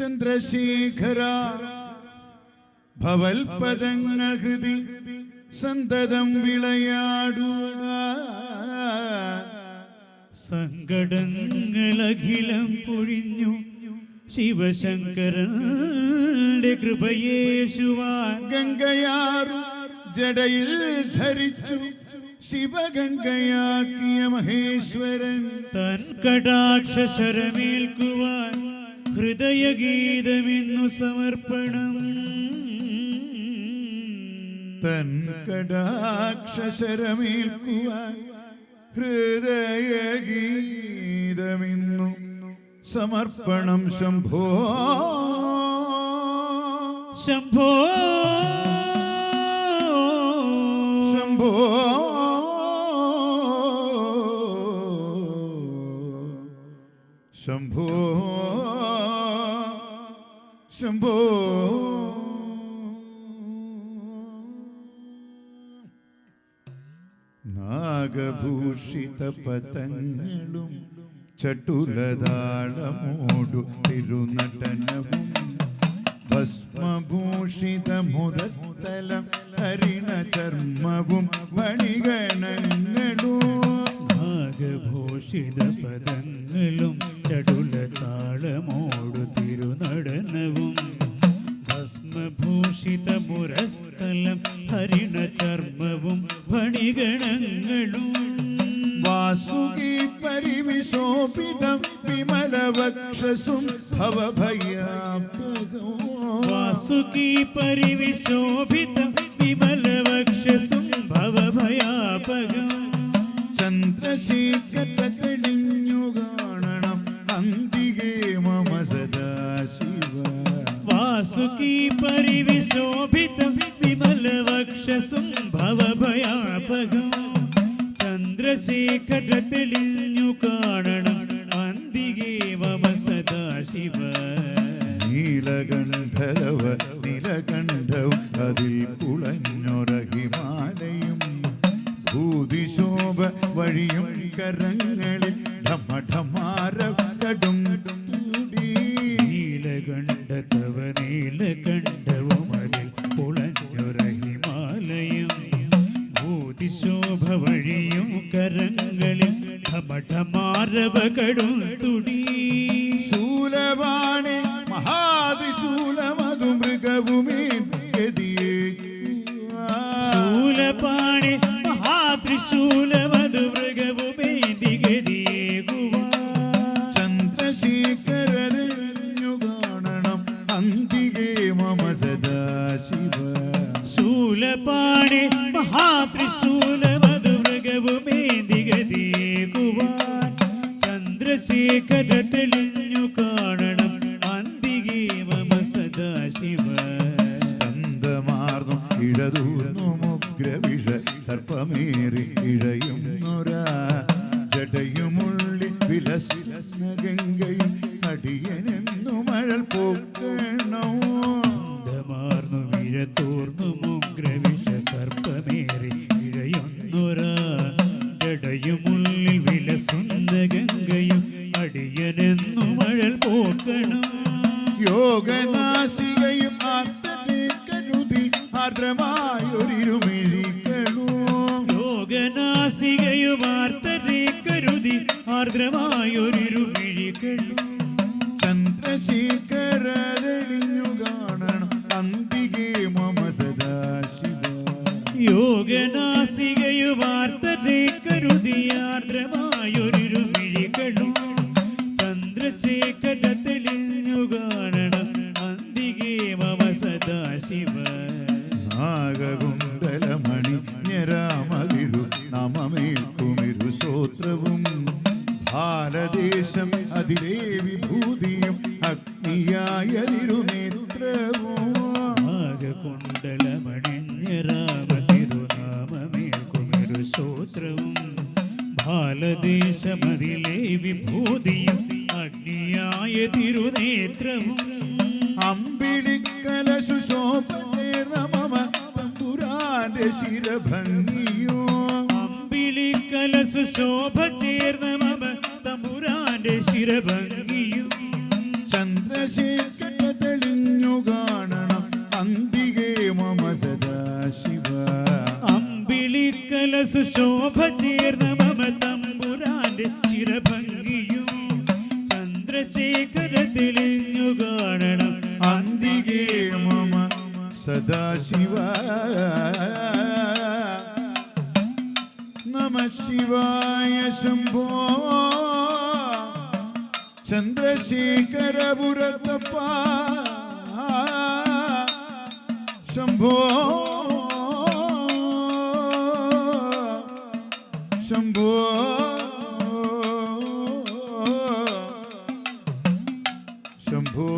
ചന്ദ്രശേഖര ഭവൽപദങ്ങൾ ഹൃതി സന്തതം വിളയാടുക. സങ്കടങ്ങളഖിലം പൊഴിഞ്ഞു ശിവശങ്കരന്റെ കൃപയേശുവാൻ. ഗംഗയാർ ജടയിൽ ധരിച്ചു ശിവഗംഗയാക്കിയ മഹേശ്വരൻ. തൻ കടാക്ഷരമേൽക്കുവാൻ ഹൃദയഗീതമെന്നു സമർപ്പണം. തൻ കടാക്ഷരമേൽക്കുവാൻ ഹൃദയഗീതമിന്നു സമർപ്പണം ശംഭോ. ശംഭോ. ശംഭോ. ശംഭോ. ശംഭോ നാഗഭൂഷിത പതങ്ങളും ചട്ടുലതാളമോടു തിരുനടനവും ഭസ്മഭൂഷിത മുതസ്ഥലം ഹരിണ ചർമ്മവും ഭസ്മഭൂഷിത മുരസ്ഥലം ഹരിണ ചർമ്മവും ഫണിഗണങ്ങളും വാസുകി പരിവിശോഭിതം വിമലവക്ഷസും ഭവഭയാപകോ വാസുകി പരിവിശോഭിതം വിമലവക്ഷസും ഭവഭയാപകം ചന്ദ്രശേഖര തെളിഞ്ഞു കാണണം അന്തികേ മമ സദാശിവ. വാസുകി പരിവിശോഭിത വിമലവക്ഷസും ഭവഭയാപകം. ചന്ദ്രശേഖര തെളിഞ്ഞു കാണണം അന്തികേ മമ സദാശിവ നീലകണ്ഠലവ നിലകണ്ഠവും അതിൽ കുളഞ്ഞൊര ഹിമാലയം ഭൂതിശോഭ വഴിയും കരങ്ങളിൽ ഠമഠമാര ഠമഠമാരവകടും തുടി. ശൂലവാണി മഹാതിശൂലമതു മൃഗവുമേ ശൂലപാണി മഹാത്രിശൂലമതു മൃഗവുമേന്തിഗതിയേകുവാ ചന്ദ്രശേഖരഞ്ഞു കാണണം അന്തികേ മമ സദാശിവ. ശൂലപാണി മഹാത്രിശൂലമതു ചന്ദ്രശേഖര തെളിഞ്ഞു കാണണം. അന്തികേ മമ സദാശിവ സ്കന്ധമാർന്നു ഇടതൂർന്നു മുഗ്രവിഷ സർപ്പമേറി ഇഴയുന്നൊരാ. ജടയുമുള്ളി വിലസ്ന ഗംഗയും അടിയനെന്നു മഴൽ പോക്കണോ സ്കന്ധമാർന്നു വിഴത്തോർന്നു കരുതി ആർദ്രമായൊരിരുമിഴികളും യോഗനാസികയുമാർത്തരെ കരുതി ആർദ്രമായൊരിരുമിഴികളും നമമേൽക്കുമിരു സോത്രവും ഭാരദേശം അതിലെ വിഭൂതിയും അഗ്നിയായ തിരുനേത്രവും ആകകൊണ്ടലമണിഞ്ഞരാമതിരുനാമമേൽക്കുമൊരു സൂത്രവും ബാലദേശമതിലെ വിഭൂതിയും അഗ്നിയായ തിരുനേത്രവും തീരഭംഗിയും ചന്ദ്രശേഖര തെളിഞ്ഞു കാണണം. അന്തികേ മമ സദാശിവ. അമ്പിളിക്കലസ് ശോഭ ചേർന്ന മമ തമ്പുരാന്റെ ചിരഭംഗിയും ചന്ദ്രശേഖര തെളിഞ്ഞു കാണണം. അന്തികേ മമ സദാശിവ. നമ ശിവായ ശംഭോ. ಚಂದ್ರಶೇಖರಪುರತಪ್ಪ ಶಂಭೋ ಶಂಭೋ ಶಂಭೋ